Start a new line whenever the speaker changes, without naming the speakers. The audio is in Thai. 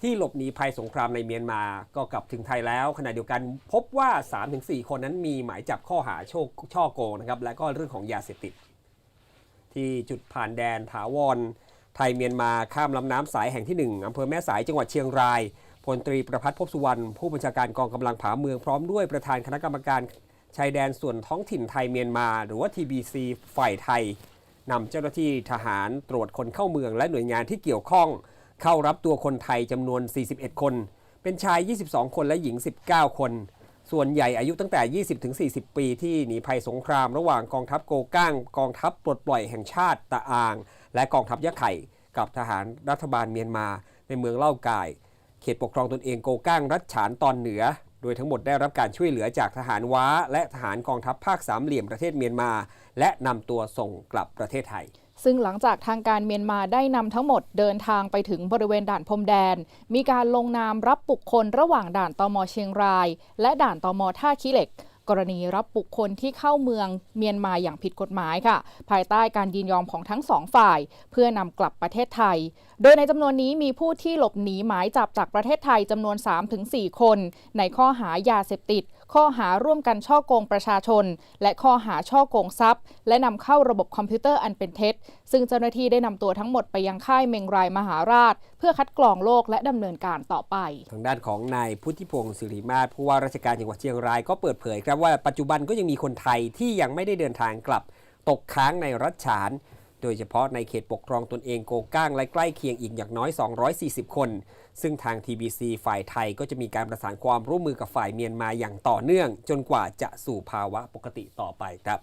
ที่หลบหนีภัยสงครามในเมียนมาก็กลับถึงไทยแล้ว ขณะเดียวกันพบว่า 3-4 คนนั้นมีหมายจับข้อหาโชคช่อโกงนะครับและก็เรื่องของยาเสพติด ที่จุดผ่านแดนถาวรไทยเมียนมาข้ามลำน้ำสายแห่งที่ 1อำเภอแม่สายจังหวัดเชียงรายพลตรีประพัฒน์พบสุวรรณผู้บัญชาการกองกำลังผาเมืองพร้อมด้วยประธานคณะกรรมการชายแดนส่วนท้องถิ่นไทยเมียนมา หรือว่า TBC ฝ่ายไทยนำเจ้าหน้าที่ทหารตรวจคนเข้าเมืองและหน่วยงานที่เกี่ยวข้อง เข้ารับตัวคนไทยจำนวน 41 คน เป็นชาย 22 คนและหญิง 19 คน ส่วนใหญ่อายุตั้งแต่ 20-40 ปีที่หนีภัยสงครามระหว่างกองทัพโกก้าง กองทัพปลดปล่อยแห่งชาติตะอาง และกองทัพยะไข่กับทหารรัฐบาลเมียนมาในเมืองเล่ากาย เขตปกครองตนเองโกก้างรัฐฉานตอนเหนือ โดยทั้งหมดได้รับการช่วยเหลือจากทหารว้า และทหารกองทัพภาคสามเหลี่ยมประเทศเมียนมา และนำตัวส่งกลับประเทศไทย
ซึ่งหลังจากทางการเมียนมาได้นำทั้งหมดเดินทางไปถึงบริเวณด่านพรมแดน มีการลงนามรับบุคคลระหว่างด่านตมเชียงราย และด่านตมท่าขี้เหล็ก กรณีรับบุคคลที่เข้าเมืองเมียนมาอย่างผิดกฎหมายค่ะ ภายใต้การยินยอมของทั้งสองฝ่าย เพื่อนำกลับประเทศไทย โดยในจำนวนนี้มีผู้ที่หลบหนีหมายจับจากประเทศไทยจำนวน 3-4 คน ในข้อหายาเสพติด ข้อหาร่วมกันช่อโกงประชาชน และข้อหาช่อโกงทรัพย์ และนำเข้าระบบคอมพิวเตอร์อันเป็นเท็จ ซึ่งเจ้าหน้าที่ได้นำตัวทั้งหมดไปยังค่ายเมงรายมหาราช เพื่อคัดกรองโรคและดำเนินการต่อไป
ทางด้านของนายพุทธิพงศ์สิริมาศผู้ว่าราชการจังหวัดเชียงรายก็เปิดเผยครับครับว่าปัจจุบันก็ยังมีคนไทยที่ยังไม่ได้เดินทางกลับตกค้างในรัฐฉาน โดยเฉพาะในเขตปกครองตนเองโกก้างและใกล้เคียงอีกอย่างน้อย 240 คน ซึ่งทาง TBC ฝ่ายไทยก็จะมีการประสานความร่วมมือกับฝ่ายเมียนมาอย่างต่อเนื่อง จนกว่าจะสู่ภาวะปกติต่อไปครับ